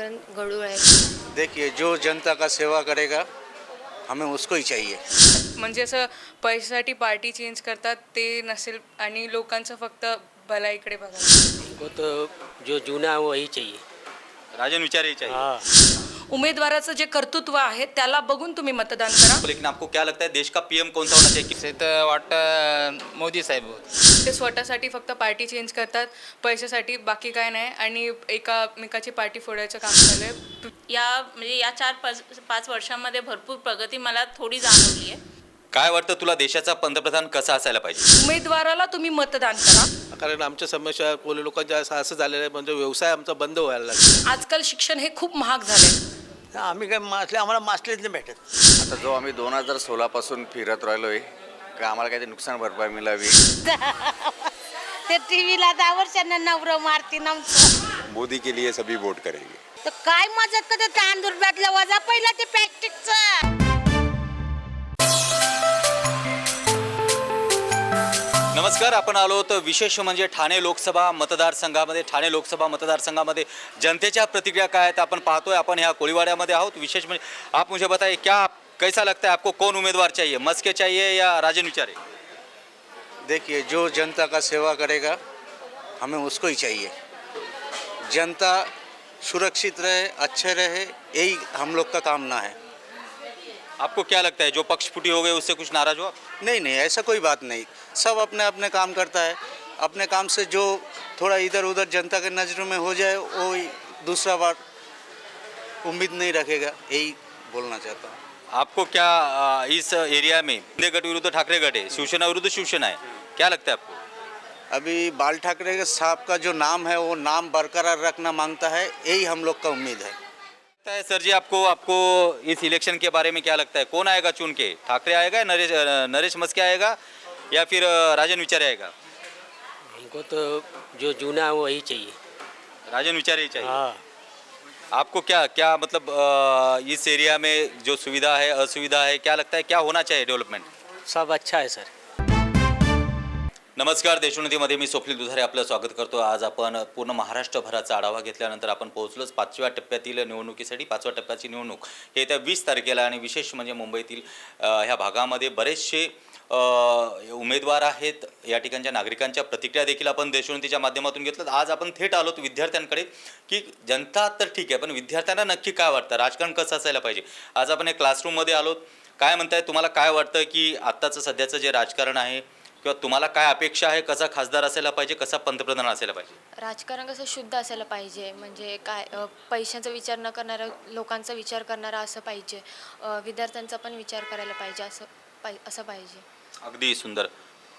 राजकारण गडूळ आहे देखिए जो जनता का सेवा करेगा हमें उसको ही चाहिए। म्हणजे असं पैशासाठी पार्टी चेंज करतात ते नसेल आणि लोकांचं फक्त भलाईकडे वो तो जो जूना है वही चाहिए। राजन विचार ही चाहिए। हाँ। उमेदवाराचं जे कर्तृत्व आहे त्याला बघून तुम्ही मतदान करा. लेकिन आपको क्या लगता है देश का पीएम कौन सा होना चाहिए? से तर वाटतं मोदी साहेब होत। ते स्वतःसाठी फक्त पार्टी चेंज करतात पैशासाठी बाकी काय नाही. आणि एकामेकाची पार्टी फोडायचं काम चालू आहे. या म्हणजे या चार पाच पाच वर्षांमध्ये भरपूर प्रगती मला थोडी जाणवली आहे. काय वाटतं तुला देशाचा पंतप्रधान कसा असायला पाहिजे? उमेदवाराला तुम्ही मतदान करा. कारण आमच्या समस्या कोणी लोकांच्या असं असं झालेलं आहे म्हणजे व्यवसाय आमचा बंद व्हायला लागला. आजकाल शिक्षण हे खूप महाग झाले आम्ही काय मासले आम्हाला मासलेच नाही भेटत. आता जो आम्ही दोन हजार सोळापासून फिरत राहिलोय का आम्हाला काहीतरी नुकसान भरपाई मिळावी? ते टीव्हीला दहा वर्षांना नवरं मारतीन आमचं. मोदी के लिए सभी वोट करेंगे. तर काय मदत करते तांदूळ बाटल्या वजा? पहिला ते पॅस्टिकचं नमस्कार आपण आलो तर विशेष म्हणजे ठाणे लोकसभा मतदारसंघामध्ये. ठाणे लोकसभा मतदारसंघामध्ये जनतेच्या प्रतिक्रिया काय आहेत आपण पाहतोय. आपण ह्या कोळीवाड्यामध्ये आहोत. विशेष म्हणजे आप मुझे बताइए क्या कैसा लगता है आपको? कौन उम्मीदवार चाहिए? मस्के चाहिए या राजन विचारे देखिए जो जनता का सेवा करेगा हमें उसको ही चाहिए। जनता सुरक्षित रहे अच्छे रहे यही हम लोग का कामना है। आपको क्या लगता है? जो पक्ष फुटी हो गए उससे कुछ नाराज़ हो आप? नहीं नहीं ऐसा कोई बात नहीं। सब अपने अपने काम करता है। अपने काम से जो थोड़ा इधर उधर जनता के नज़रों में हो जाए वो दूसरा बार उम्मीद नहीं रखेगा। यही बोलना चाहता हूँ। आपको क्या इस एरिया में शिंदे गट विरुद्ध ठाकरे गट है शिवसेना विरुद्ध शिवसेना है क्या लगता है आपको? अभी बाल ठाकरे के साहब का जो नाम है वो नाम बरकरार रखना माँगता है यही हम लोग का उम्मीद है। लगता है सर जी आपको आपको इस इलेक्शन के बारे में क्या लगता है? कौन आएगा चुन के? ठाकरे आएगा नरेश नरेश मस्के आएगा या फिर राजन विचारे आएगा? हमको तो जो जूना है वही चाहिए। राजन विचारे ही चाहिए। हाँ। आपको क्या क्या मतलब इस एरिया में जो सुविधा है असुविधा है क्या लगता है क्या होना चाहिए डेवलपमेंट? सब अच्छा है सर। नमस्कार देशोन्नतीमध्ये मी स्वप्नील दुधारे आपलं स्वागत करतो. आज आपण पूर्ण महाराष्ट्रभराचा आढावा घेतल्यानंतर आपण पोहोचलोच पाचव्या टप्प्यातील निवडणुकीसाठी पाचव्या टप्प्याची निवडणूक हे येत्या वीस तारखेला आणि विशेष म्हणजे मुंबईतील ह्या भागामध्ये बरेचसे उमेदवार आहेत या ठिकाणच्या नागरिकांच्या प्रतिक्रिया देखील आपण देशोन्नतीच्या माध्यमातून घेतलं आज आपण थेट आलोत विद्यार्थ्यांकडे की जनता तर ठीक आहे पण विद्यार्थ्यांना नक्की काय वाटतं? राजकारण कसं असायला पाहिजे? आज आपण एक क्लासरूममध्ये आलोत काय म्हणताय? तुम्हाला काय वाटतं की आत्ताचं सध्याचं जे राजकारण आहे किंवा तुम्हाला काय अपेक्षा आहे? कसा खासदार असायला पाहिजे? कसा पंतप्रधान असायला पाहिजे? राजकारण कसं शुद्ध असायला पाहिजे? म्हणजे काय पैशांचा विचार न करणारा लोकांचा विचार करणारा असं पाहिजे. विद्यार्थ्यांचा पण विचार करायला पाहिजे असं पाहि असं पाहिजे. अगदी सुंदर.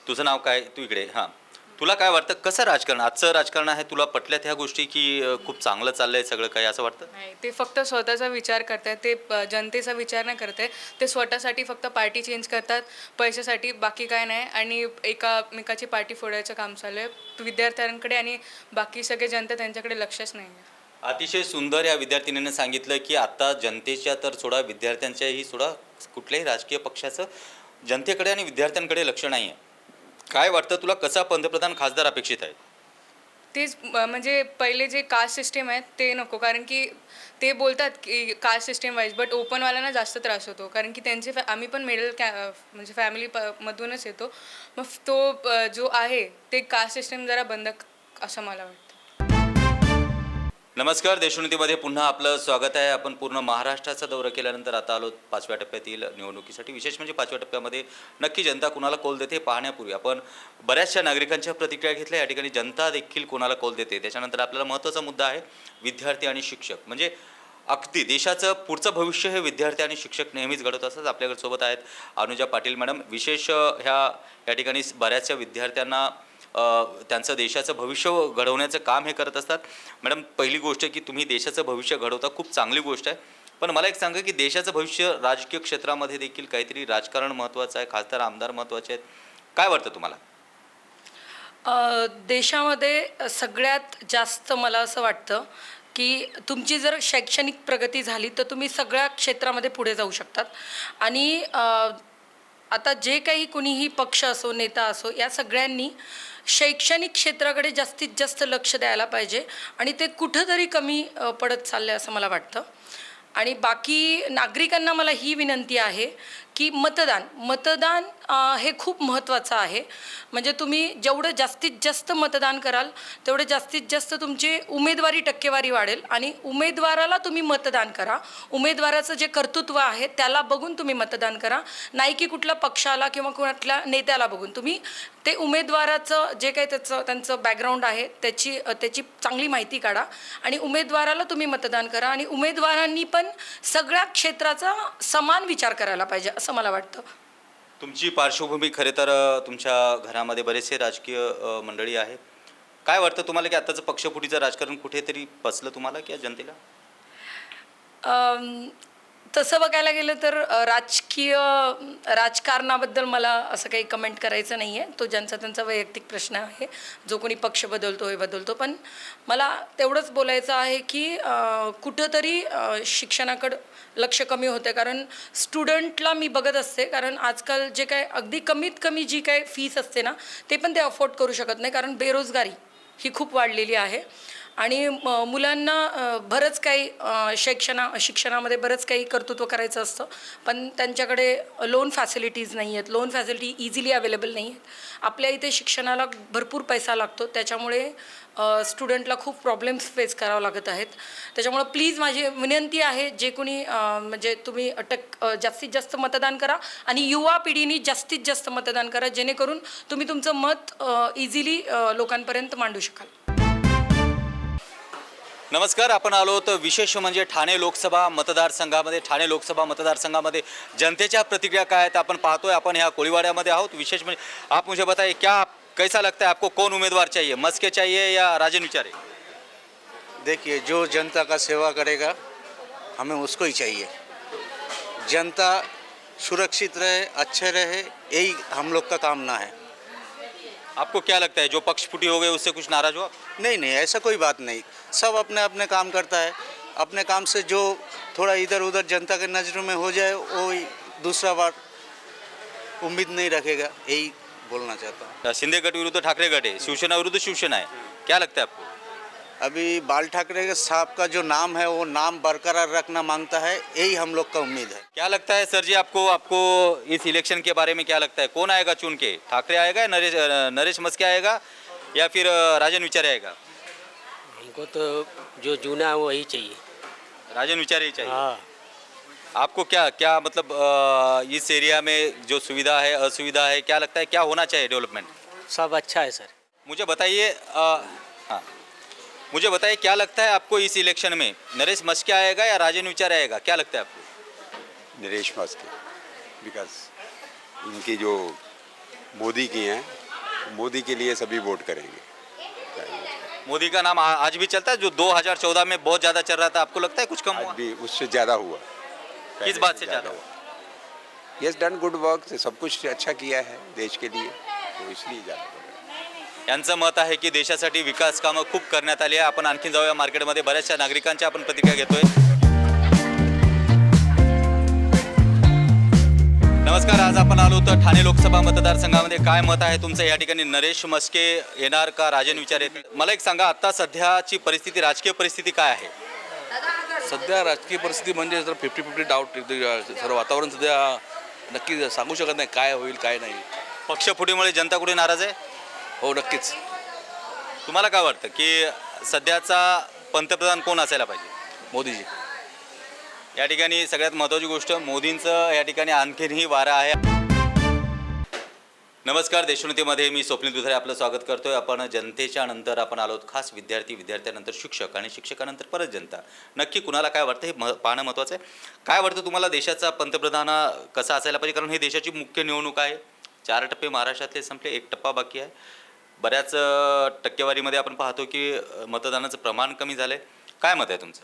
तुझं नाव काय? तू इकडे हां. तुला काय वाटतं? कसं राजकारण? आजचं राजकारण आहे? तुला पटल्यात ह्या गोष्टी की अं, खूप चांगलं चाललंय सगळं काही असं वाटतं? नाही. ते फक्त स्वतःचा विचार करतात ते प- जनतेचा विचार नाही करत ते स्वतःसाठी फक्त पार्टी चेंज करतात. पैशासाठी बाकी काय नाही. आणि एकामेकाची पार्टी फोडायचं काम चालू आहे. विद्यार्थ्यांकडे आणि बाकी सगळे जनता त्यांच्याकडे लक्षच नाही आहे. अतिशय सुंदर या विद्यार्थिनीने सांगितलं की आता जनतेच्या तर सोडा विद्यार्थ्यांच्याही सोडा. कुठल्याही राजकीय पक्षाचं. जनतेकडे आणि विद्यार्थ्यांकडे लक्ष नाही आहे काय वाटतं तुला कसा पंतप्रधान खासदार अपेक्षित आहे? तेच म्हणजे पहिले जे कास्ट सिस्टीम आहे ते नको. कारण की ते बोलतात की कास्ट सिस्टीम वाईज बट ओपनवाल्यांना जास्त त्रास होतो. कारण की त्यांचे फॅ आम्ही पण मिडल कॅ म्हणजे फॅमिली प मधूनच येतो. मग तो जो आहे ते कास्ट सिस्टीम जरा बंद क- असं मला वाटतं. नमस्कार देशोन्नतीमध्ये पुन्हा आपलं स्वागत आहे. आपण पूर्ण महाराष्ट्राचा दौरा केल्यानंतर आता आलो पाचव्या टप्प्यातील निवडणुकीसाठी. विशेष म्हणजे पाचव्या टप्प्यामध्ये नक्की जनता कुणाला कौल देते पाहण्यापूर्वी आपण बऱ्याचशा नागरिकांच्या प्रतिक्रिया घेतल्या. या ठिकाणी जनता देखील कोणाला कौल देते? त्याच्यानंतर आपल्याला महत्त्वाचा मुद्दा आहे विद्यार्थी आणि शिक्षक. म्हणजे अगदी देशाचं पुढचं भविष्य हे विद्यार्थी आणि शिक्षक नेहमीच घडत असतात. आपल्याकडे सोबत आहेत अनुजा पाटील मॅडम. विशेष ह्या या ठिकाणी बऱ्याचशा विद्यार्थ्यांना त्यांचं देशाचं भविष्य घडवण्याचं काम हे करत असतात. मॅडम पहिली गोष्ट की तुम्ही देशाचं भविष्य घडवता खूप चांगली गोष्ट आहे. पण मला एक सांगा की देशाचं भविष्य राजकीय क्षेत्रामध्ये देखील काहीतरी राजकारण महत्त्वाचं आहे खासदार आमदार महत्त्वाचे आहेत. काय वाटतं तुम्हाला? देशामध्ये सगळ्यात जास्त मला असं वाटतं की तुमची जर शैक्षणिक प्रगती झाली तर तुम्ही सगळ्या क्षेत्रामध्ये पुढे जाऊ शकतात. आणि आता जे काही कुणीही पक्ष असो नेता असो या सगळ्यांनी शैक्षणिक क्षेत्राकडे जास्तीत जास्त लक्ष द्यायला पाहिजे आणि ते कुठंतरी कमी पडत चाललं आहे असं मला वाटतं. आणि बाकी नागरिकांना मला ही विनंती आहे की मतदान. मतदान हे खूप महत्त्वाचं आहे. म्हणजे तुम्ही जेवढं जास्तीत जास्त मतदान कराल तेवढं जास्तीत जास्त तुमची उमेदवारी टक्केवारी वाढेल आणि उमेदवाराला तुम्ही मतदान करा. उमेदवाराचं जे कर्तृत्व आहे त्याला बघून तुम्ही मतदान करा. नाही की कुठल्या पक्षाला किंवा कुठल्या नेत्याला बघून. तुम्ही ते उमेदवाराचं जे काही त्याचं त्यांचं बॅकग्राऊंड आहे त्याची त्याची चांगली माहिती काढा आणि उमेदवाराला तुम्ही मतदान करा आणि उमेदवारांनी पण सगळ्या क्षेत्राचा समान विचार करायला पाहिजे. असं मला वाटतं. तुमची पार्श्वभूमी खरे तर तुमच्या घरामध्ये बरेचसे राजकीय अ, मंडळी आहे काय वाटतं तुम्हाला की आत्ताचं पक्षफुटीचं राजकारण कुठेतरी पचलं तुम्हाला की जनतेला? अम, तसं बघायला गेलं तर राजकीय राजकारणाबद्दल मला असं काही कमेंट करायचं नाही आहे तो ज्यांचा त्यांचा वैयक्तिक प्रश्न आहे. जो कोणी पक्ष बदलतो हे बदलतो. पण मला तेवढंच बोलायचं आहे की कुठंतरी शिक्षणाकडं लक्ष कमी होते कारण स्टुडंटला मी बघत असते. कारण आजकाल जे काय अगदी कमीत कमी जी काय फीस असते ना ते पण ते अफोर्ड करू शकत नाही. कारण बेरोजगारी ही खूप वाढलेली आहे. आणि म- मुलांना बरंच काही शैक्षणा शिक्षणामध्ये बरंच काही कर्तृत्व करायचं असतं. पण त्यांच्याकडे लोन फॅसिलिटीज नाही आहेत. लोन फॅसिलिटी इझिली अवेलेबल नाही आहेत. आपल्या इथे शिक्षणाला भरपूर पैसा लागतो. त्याच्यामुळे स्टुडंटला खूप प्रॉब्लेम्स फेस करावं लागत आहेत. त्याच्यामुळं प्लीज माझी विनंती आहे जे कोणी म्हणजे तुम्ही अटक जास्तीत जास्त मतदान करा आणि युवा पिढीने जास्तीत जास्त मतदान करा जेणेकरून तुम्ही तुमचं मत इझिली लोकांपर्यंत मांडू शकाल. नमस्कार आपण आलो तर विशेष म्हणजे ठाणे लोकसभा मतदार मतदारसंघामध्ये. ठाणे लोकसभा मतदार मतदारसंघामध्ये जनतेच्या प्रतिक्रिया काय आहेत आपण पाहतोय. आपण ह्या कोळीवाड्यामध्ये आहोत. विशेष म्हणजे आप मुझे बताइए क्या कैसा लगता है आपको कौन उम्मीदवार चाहिए? मस्के चाहिए या राजन विचारे? देखिए जो जनता का सेवा करेगा हमें उसको ही चाहिए। जनता सुरक्षित रहे अच्छे रहे यही हम लोग का कामना है। आपको क्या लगता है? जो पक्ष फुटी हो गए उससे कुछ नाराज़ हो आप नहीं नहीं ऐसा कोई बात नहीं। सब अपने अपने काम करता है। अपने काम से जो थोड़ा इधर उधर जनता के नज़रों में हो जाए वो दूसरा बार उम्मीद नहीं रखेगा। यही बोलना चाहता हूँ। शिंदे गट विरुद्ध ठाकरे गट है शिवसेना विरुद्ध शिवसेना है। क्या लगता है आपको? अभी बाल ठाकरे के साहब का जो नाम है वो नाम बरकरार रखना माँगता है यही हम लोग का उम्मीद है। क्या लगता है सर जी आपको आपको इस इलेक्शन के बारे में क्या लगता है? कौन आएगा चुन के? ठाकरे आएगा या नरेश नरेश मस्के आएगा या फिर राजन विचारे आएगा? हमको तो जो जूना है वही चाहिए। राजन विचार ही चाहिए? हाँ। आपको क्या क्या मतलब अ, इस एरिया में जो सुविधा है असुविधा है क्या लगता है क्या होना चाहिए डेवलपमेंट? सब अच्छा है सर। मुझे बताइए हाँ। मुझे बताइए क्या लगता है आपको इस इलेक्शन में? नरेश मस्के आएगा या राजन विचार आएगा? क्या लगता है आपको? नरेश मस्के। बिकॉज़ इनकी जो मोदी की हैं मोदी के लिए सभी वोट करेंगे। मोदी का नाम आ- आज भी चलता है जो 2014 में बहुत ज़्यादा चल रहा था आपको लगता है कुछ कम हुआ? भी उससे ज़्यादा हुआ। किस बात से ज़्यादा हुआ। यस डन गुड वर्क सब कुछ अच्छा किया है देश के लिए तो इसलिए ज़्यादा यांचं मत है की देशासाठी विकास कामं खूप करण्यात आली आहे. आपण आणखीन जाऊया मार्केटमध्ये बऱ्याचशा नागरिकांच्या आपण प्रतिक्रिया घेतोय. नमस्कार आज आपण आलो तर ठाणे लोकसभा मतदारसंघामध्ये काय मत आहे तुमचं? या ठिकाणी नरेश मस्के येणार का? राजन विचारे मला एक सांगा आता सध्याची परिस्थिती राजकीय परिस्थिती काय आहे? सध्या राजकीय परिस्थिती म्हणजे जर फिफ्टी फिफ्टी डाऊट सर्व वातावरण सध्या नक्की सांगू शकत नाही काय होईल काय नाही. पक्षफुटीमुळे जनता कुठे नाराज आहे? हो नक्कीच. तुम्हाला काय वाटतं की सध्याचा पंतप्रधान कोण असायला पाहिजे? मोदीजी. या ठिकाणी सगळ्यात महत्त्वाची गोष्ट मोदींचं या ठिकाणी आणखीनही वारा आहे. नमस्कार देशोन्नतीमध्ये मी स्वप्नील दुधारे आपलं स्वागत करतोय. आपण जनतेच्या नंतर आपण आलो खास विद्यार्थी विद्यार्थ्यानंतर शिक्षक आणि शिक्षकानंतर परत जनता. नक्की कुणाला काय वाटतं हे मह पाहणं महत्त्वाचं आहे. काय वाटतं तुम्हाला देशाचा पंतप्रधान कसा असायला पाहिजे? कारण ही देशाची मुख्य निवडणूक आहे. चार टप्पे महाराष्ट्रातले संपले एक टप्पा बाकी आहे. बऱ्याच टक्केवारीमध्ये आपण पाहतो की मतदानाचं प्रमाण कमी झालं आहे काय मत आहे तुमचं?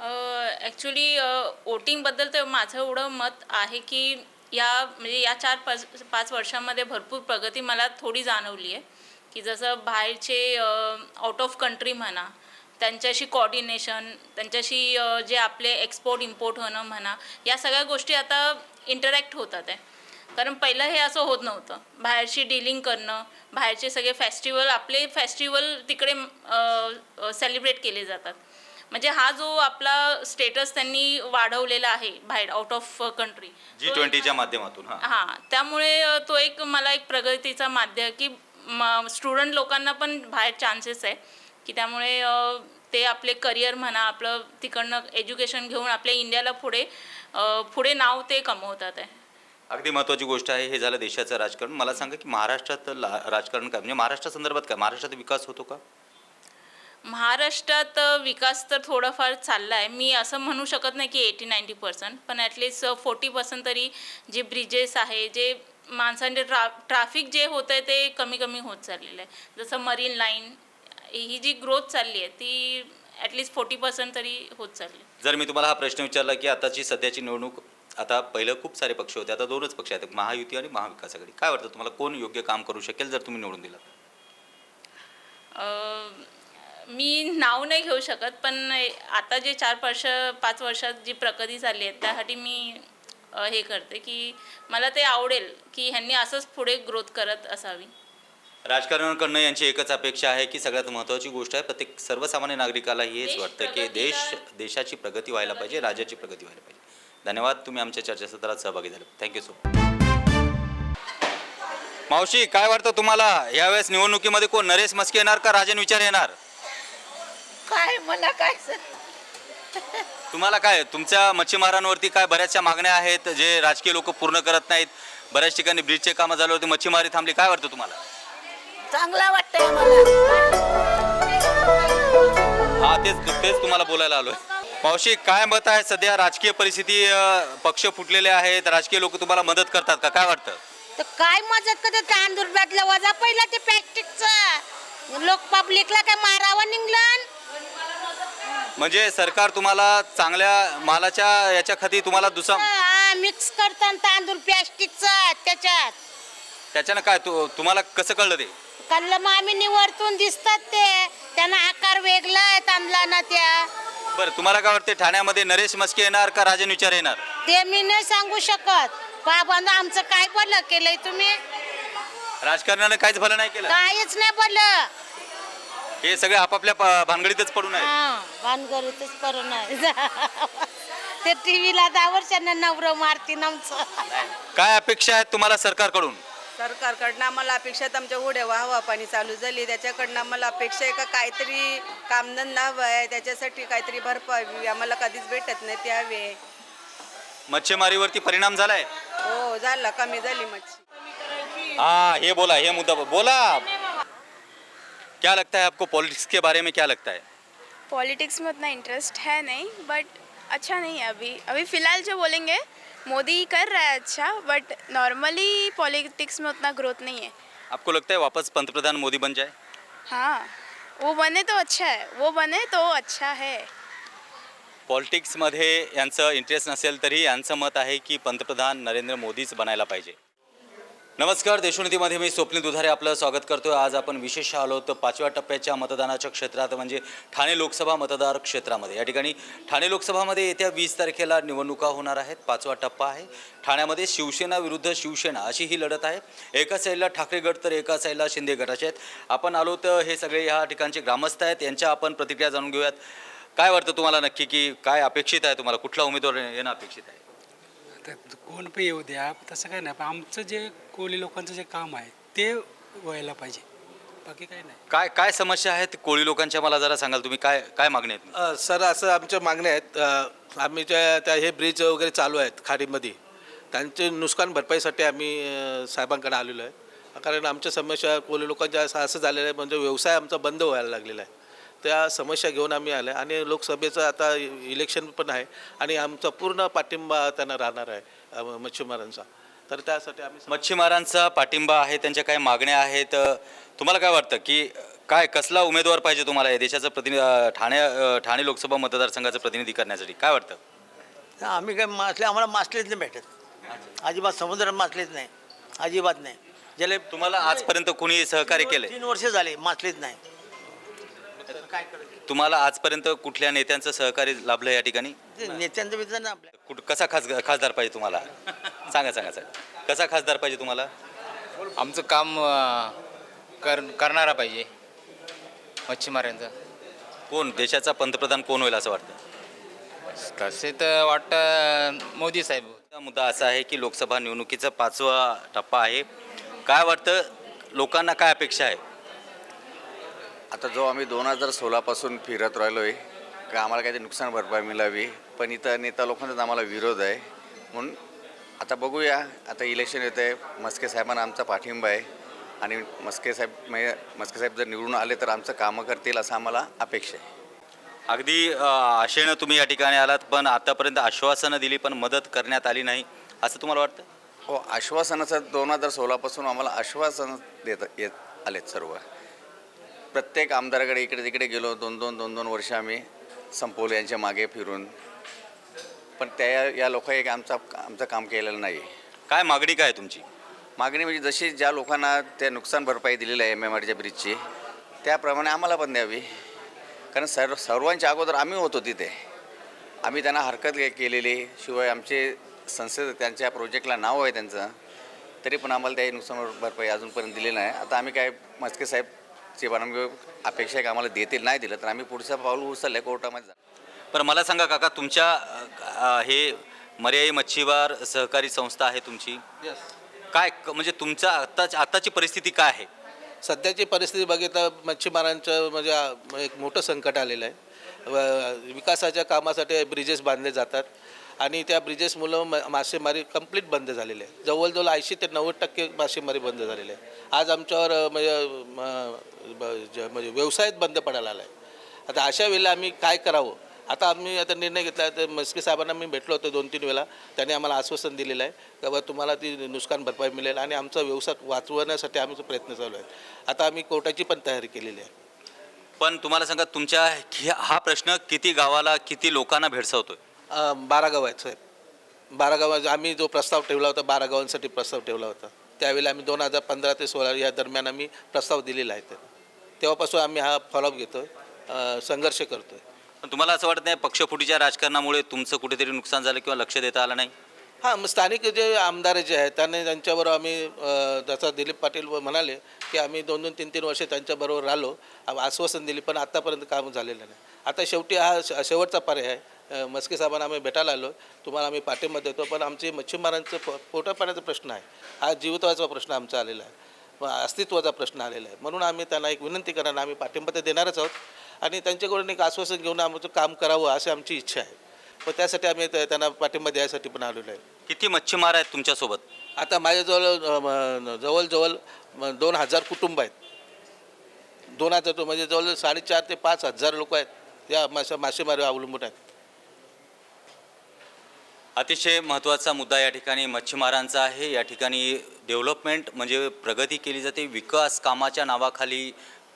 ॲक्च्युली वोटिंगबद्दल तर माझं एवढं मत आहे की या म्हणजे या चार पाच पाच वर्षामध्ये भरपूर प्रगती मला थोडी जाणवली आहे की जसं बाहेरचे आउट ऑफ कंट्री म्हणा त्यांच्याशी कॉर्डिनेशन त्यांच्याशी जे आपले एक्सपोर्ट इम्पोर्ट होणं म्हणा या सगळ्या गोष्टी आता इंटरॅक्ट होतात आहे. कारण पहिलं हे असं होत नव्हतं. बाहेरशी डीलिंग करणं बाहेरचे सगळे फेस्टिवल आपले फेस्टिवल तिकडे सेलिब्रेट केले जातात. म्हणजे हा जो आपला स्टेटस त्यांनी वाढवलेला आहे बाहेर आउट ऑफ कंट्री जी ट्वेंटीच्या माध्यमातून हां. हां त्यामुळे तो एक मला एक प्रगतीचा माध्यम की स्टुडंट लोकांना पण बाहेर चान्सेस आहे. की त्यामुळे ते आपले करिअर म्हणा आपलं तिकडनं एज्युकेशन घेऊन आपल्या इंडियाला पुढे पुढे नाव ते कमवतात आहे. अगदी महत्त्वाची गोष्ट आहे हे झालं देशाचं राजकारण. मला सांगा की महाराष्ट्रात ला- राजकारण काय म्हणजे महाराष्ट्रासंदर्भात काय महाराष्ट्रात विकास होतो का? महाराष्ट्रात विकास तर थोडाफार चालला आहे मी असं म्हणू शकत नाही की एटी नाईंटी पर्सेंट पण ॲटलिस्ट फोर्टी पर्सेंट तरी जे ब्रिजेस आहे जे माणसांचे ट्रा ट्राफिक जे होतं आहे ते कमी कमी होत चाललेलं आहे. जसं मरीन लाईन ही जी ग्रोथ चालली आहे ती ॲटलिस्ट फोर्टी पर्सेंट तरी होत चालली आहे. जर मी तुम्हाला हा प्रश्न विचारला की आताची सध्याची निवडणूक आता पहिलं खूप सारे पक्ष होते आता दोनच पक्ष आहेत महायुती आणि महाविकास आघाडी. काय वाटतं तुम्हाला कोण योग्य काम करू शकेल जर तुम्ही निवडून दिला मी नाव नाही घेऊ शकत पण आता जे चार वर्ष पाच वर्षात जी प्रगती झाली आहे त्यासाठी मी अ, हे करते की मला ते आवडेल की ह्यांनी असंच पुढे ग्रोथ करत असावी. राजकारणाकडनं यांची एकच अपेक्षा आहे की सगळ्यात महत्त्वाची गोष्ट आहे प्रत्येक सर्वसामान्य नागरिकाला हेच देश वाटतं की प्रगतीला- देश देशाची प्रगती व्हायला पाहिजे राज्याची प्रगती व्हायला पाहिजे. धन्यवाद तुम्ही आमच्या चर्चासत्रात सहभागी झाले. थँक्यू सो मावशी काय वाटतं तुम्हाला? यावेळेस निवडणुकीमध्ये कोण? नरेश मस्के येणार का? राजन विचार येणार? काय मला काय तुम्हाला काय तुमच्या मच्छीमारांवरती काय बऱ्याचशा मागण्या आहेत जे राजकीय लोक पूर्ण करत नाहीत बऱ्याच ठिकाणी ब्रिजचे कामं झाले होते मच्छीमारी थांबली काय वाटतं तुम्हाला? चांगला वाटतंय मला. हा तेच तेच तुम्हाला बोलायला आलोय. मावशी काय मत आहे? सध्या राजकीय परिस्थिती अं, पक्ष फुटलेले आहेत राजकीय लोक तुम्हाला मदत करतात का? काय वाटतं? तर काय मदत करते तांदूळ बाटलं वजा पहिला ते प्लॅस्टिकचं लोक पब्लिकला काय मारावं निघलं म्हणजे सरकार तुम्हाला चांगल्या मालाच्या याच्या खाती तुम्हाला दुसरा मिक्स करतात तांदूळ प्लॅस्टिकचं त्याच्यात. त्याच्यानं काय तु तुम्हाला कसं कळलं ते? कल्ल मग आम्ही निवडतून दिसतात ते. त्यांना आकार वेगळा आहे तांदळाना त्या. बरं तुम्हाला काय वाटते ठाण्यामध्ये नरेश मस्के येणार का राजन विचार येणार? ते मी नाही सांगू शकत. बाबांना आमचं काय भलं केलंय तुम्ही? राजकारणानं काहीच भलं नाही केलं. काहीच नाही भलं हे सगळे आपापल्या प- भानगडीतच पडून आहे हा भानगरीतच करू नाही ते टीव्हीला दहा वर्षांना नवरं मारतीन आमचं. काय अपेक्षा आहेत तुम्हाला सरकारकडून? सरकारकडनं आम्हाला अपेक्षा आहे आमच्या उड्या हवा पाणी चालू झाली. त्याच्याकडनं आम्हाला अपेक्षा आहे का काहीतरी कामधंदा हवा आहे त्याच्यासाठी काहीतरी भरपावी. आम्हाला कधीच भेटत नाही ते हवे मच्छीमारीवरती परिणाम झालाय? हो झाला. कमी झाली मच्छी. हाँ ये बोला ये मुद्दा बोला. क्या लगता है आपको पॉलिटिक्स के बारे में क्या लगता है? पॉलिटिक्स में उतना इंटरेस्ट है नहीं बट अच्छा नहीं है अभी। अभी फ़िलहाल जो बोलेंगे मोदी कर रहा है अच्छा बट नॉर्मली पॉलिटिक्स में उतना ग्रोथ नहीं है। आपको लगता है वापस पंतप्रधान मोदी बन जाए? हाँ वो बने तो अच्छा है वो बने तो अच्छा है। पॉलिटिक्समध्ये यांचं इंटरेस्ट नसेल तरी यांचं मत आहे की पंतप्रधान नरेंद्र मोदीच बनायला पाहिजे. नमस्कार देशोन्नतीमध्ये मी स्वप्नील दुधारे आपलं स्वागत करतो आज आपण विशेष आलो तर पाचव्या टप्प्याच्या मतदानाच्या क्षेत्रात म्हणजे ठाणे लोकसभा मतदार क्षेत्रामध्ये. या ठिकाणी ठाणे लोकसभामध्ये येत्या वीस तारखेला निवडणुका होणार आहेत. पाचवा टप्पा आहे. ठाण्यामध्ये शिवसेना विरुद्ध शिवसेना अशी ही लढत आहे. एका साईडला ठाकरे गट तर एका साईडला शिंदे गटाचे आहेत. आपण आलो तर हे सगळे ह्या ठिकाणचे ग्रामस्थ आहेत. यांच्या आपण प्रतिक्रिया जाणून घेऊयात. काय वाटतं तुम्हाला नक्की की काय अपेक्षित आहे तुम्हाला? कुठला उमेदवार येणं अपेक्षित आहे? कोण पण येऊ द्या तसं काय नाही. पण आमचं जे कोळी लोकांचं जे काम आहे ते व्हायला पाहिजे. बाकी काही नाही. काय काय समस्या आहेत कोळी लोकांच्या? मला जरा सांगाल तुम्ही काय काय मागणी आहेत? अ, सर असं आमच्या मागण्या आहेत. अ, आम्ही ज्या त्या हे ब्रिज वगैरे चालू आहेत खाडीमध्ये त्यांचे नुकसान भरपाईसाठी आम्ही अ, साहेबांकडे आलेलो आहे. कारण आमच्या समस्या कोळी लोकांच्या असं असं झालेलं आहे. म्हणजे व्यवसाय आमचा बंद व्हायला लागलेला आहे. त्या समस्या घेऊन आम्ही आले आणि लोकसभेचं आता इलेक्शन पण आहे. आणि आमचा पूर्ण पाठिंबा त्यांना राहणार आहे मच्छीमारांचा. तर त्यासाठी आम्ही मच्छीमारांचा पाठिंबा आहे त्यांच्या काही मागण्या आहेत. तुम्हाला काय वाटतं की काय कसला उमेदवार पाहिजे तुम्हाला या देशाचं प्रतिनिधी ठाणे ठाणे लोकसभा मतदारसंघाचं प्रतिनिधी करण्यासाठी? काय वाटतं? आम्ही काय मासले आम्हाला मासलेच नाही भेटत. अजिबात समुद्रात मासलेच नाही. अजिबात नाही. ज्याला तुम्हाला आजपर्यंत कोणी सहकार्य केलंय? तीन वर्ष झाले मासलेच नाही. तुम्हाला आजपर्यंत कुठल्या नेत्यांचं सहकार्य लाभलं या ठिकाणी? ते नेत्यांचं आपल्या कुठ कसा खास खासदार पाहिजे तुम्हाला? सांगा सांगा सांगा. कसा खासदार पाहिजे तुम्हाला? आमचं काम अं, कर करणारा पाहिजे. मच्छीमारांचं. कोण? देशाचा पंतप्रधान कोण होईल असं वाटतं? तसे तर वाटतं मोदी साहेब. हा मुद्दा असा आहे की लोकसभा निवडणुकीचा पाचवा टप्पा आहे. काय वाटतं? लोकांना काय अपेक्षा आहे? आता जो आम्ही दोन हजार सोळापासून फिरत राहिलो आहे का आम्हाला काहीतरी नुकसान भरपाई मिळावी पण इथं नेता लोकांचाच आम्हाला विरोध आहे. म्हणून आता बघूया आता इलेक्शन येतं आहे मस्के साहेबांना आमचा पाठिंबा आहे. आणि मस्के साहेब म्हणजे मस्के साहेब जर निवडून आले तर आमचं कामं करतील असं आम्हाला अपेक्षा आहे. अगदी आशेनं तुम्ही या ठिकाणी आलात पण आतापर्यंत आश्वासनं दिली पण मदत करण्यात आली नाही असं तुम्हाला वाटतं? हो आश्वासनाचं दोन हजार सोळापासून आम्हाला आश्वासन देत येत आलेत सर्व. प्रत्येक आमदाराकडे इकडे तिकडे गेलो दोन दोन दोन दोन वर्ष आम्ही संपवले यांच्या मागे फिरून. पण त्या या लोक एक आमचा आमचं काम केलेलं नाही काय मागणी काय आहे तुमची? मागणी म्हणजे जशी ज्या लोकांना ते नुकसान भरपाई दिलेली आहे एम एम आरच्या ब्रिजची त्याप्रमाणे आम्हाला पण द्यावी. कारण सर्व सर्वांच्या अगोदर आम्ही होतो तिथे. आम्ही त्यांना हरकत के- केलेली शिवाय आमचे संसद त्यांच्या प्रोजेक्टला नाव आहे त्यांचं तरी पण आम्हाला त्या नुकसान भरपाई अजूनपर्यंत दिली नाही. आता आम्ही काय मस्के साहेबची परवानगी अपेक्षा आहे की आम्हाला देतील नाही दिलं तर आम्ही पुढचं पाऊल उचललं कोर्टामध्ये जा. पण मला सांगा काका तुमच्या अ, हे मर्याई मच्छीमार सहकारी संस्था आहे तुमची. काय क- म्हणजे तुमचा आत्ताच आत्ताची परिस्थिती काय आहे? सध्याची परिस्थिती बघितलं मच्छीमारांचं म्हणजे आ- एक मोठं संकट आलेलं आहे. व- विकासाच्या कामासाठी ब्रिजेस बांधले जातात. आणि त्या ब्रिजेसमुळं म मासेमारी कंप्लीट बंद झालेली आहे जवळजवळ ऐंशी ते नव्वद टक्के मासेमारी बंद झालेली आहे आज आमच्यावर म्हणजे म्हणजे व्यवसायच बंद पडायला आला आहे आता अशा वेळेला आम्ही काय करावं? आता आम्ही आता निर्णय घेतला तर मस्के साहेबांना मी भेटलो होतो दोन तीन वेळा त्यांनी आम्हाला आश्वासन दिलेलं आहे की बाबा तुम्हाला ती नुकसान भरपाई मिळेल आणि आमचा व्यवसाय वाचवण्यासाठी आमचा प्रयत्न चालू आहेत आता आम्ही कोर्टाची पण तयारी केलेली आहे. पण तुम्हाला सांगा तुमच्या हा प्रश्न किती गावाला किती लोकांना भेडसावतो आहे बारा गाव आहेत साहेब. बारा आम्ही जो प्रस्ताव ठेवला होता बारा गावांसाठी प्रस्ताव ठेवला होता. त्यावेळेला आम्ही दोन हजार पंधरा ते सोळा या दरम्यान आम्ही प्रस्ताव दिलेला आहे तेव्हापासून आम्ही हा फॉलोअप घेतो आहे संघर्ष करतो आहे तुम्हाला असं वाटत नाही पक्षफुटीच्या राजकारणामुळे तुमचं कुठेतरी नुकसान झालं किंवा लक्ष देता आलं नाही? हां मग स्थानिक जे आमदार जे आहेत त्यांनी त्यांच्यावर आम्ही जसं दिलीप पाटील म्हणाले की आम्ही दोन दोन तीन तीन वर्षे त्यांच्याबरोबर राहिलो आश्वासन दिली पण आत्तापर्यंत काम झालेलं नाही. आता शेवटी हा शेवटचा पर्याय आहे. मस्के साहेबांना आम्ही भेटायला आलो. तुम्हाला आम्ही पाठिंबा देतो पण आमची मच्छीमारांचं प पोटापाण्याचा प्रश्न आहे. हा जीवितवाचा प्रश्न आमचा आलेला आहे. व अस्तित्वाचा प्रश्न आलेला आहे. म्हणून आम्ही त्यांना एक विनंती करणार आम्ही पाठिंबा तर देणारच आहोत. आणि त्यांच्याकडून एक आश्वासन घेऊन आमचं काम करावं अशी आमची इच्छा आहे. व त्यासाठी आम्ही त्या- त्यांना पाठिंबा द्यायसाठी पण आलेलो आहे. किती मच्छीमार आहेत तुमच्यासोबत? आता माझ्याजवळ जवळजवळ दोन हजार कुटुंब आहेत. दोन हजार म्हणजे जवळ साडेचार ते पाच हजार लोक आहेत. या मासे मासेमारी अवलंबून आहेत. अतिशय महत्त्वाचा मुद्दा या ठिकाणी मच्छीमारांचा आहे. या ठिकाणी डेव्हलपमेंट म्हणजे प्रगती केली जाते. विकास कामाच्या नावाखाली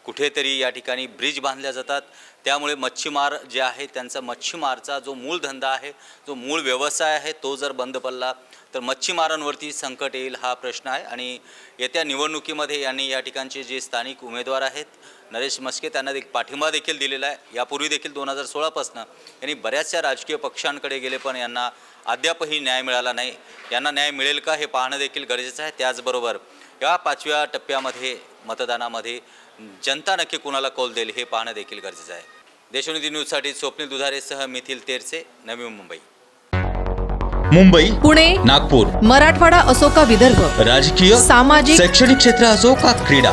कुठेतरी या ठिकाणी ब्रिज बांधल्या जातात. त्यामुळे मच्छीमार जे आहे त्यांचा मच्छीमारचा जो मूळ धंदा आहे जो मूळ व्यवसाय आहे तो जर बंद पडला तर मच्छीमारांवरती संकट येईल हा प्रश्न आहे. आणि येत्या निवडणुकीमध्ये यांनी या ठिकाणचे जे स्थानिक उमेदवार आहेत नरेश मस्के त्यांना एक पाठिंबा देखील दिलेला आहे. यापूर्वी देखील दोन हजार सोळापासनं यांनी बऱ्याचशा राजकीय पक्षांकडे गेले पण यांना अद्यापही न्याय मिळाला नाही. यांना न्याय मिळेल का हे पाहणं देखील गरजेचं आहे. त्याचबरोबर या पाचव्या टप्प्यामध्ये मतदानामध्ये जनता नक्की कुणाला कौल देईल हे पाहणं देखील गरजेचं आहे. देशोन्नती न्यूजसाठी स्वप्नील दुधारेसह मिथिल तेरसे नवी मुंबई. मुंबई पुणे नागपूर. मराठवाडा असो का विदर्भ? राजकीय सामाजिक शैक्षणिक क्षेत्र असो का क्रीडा?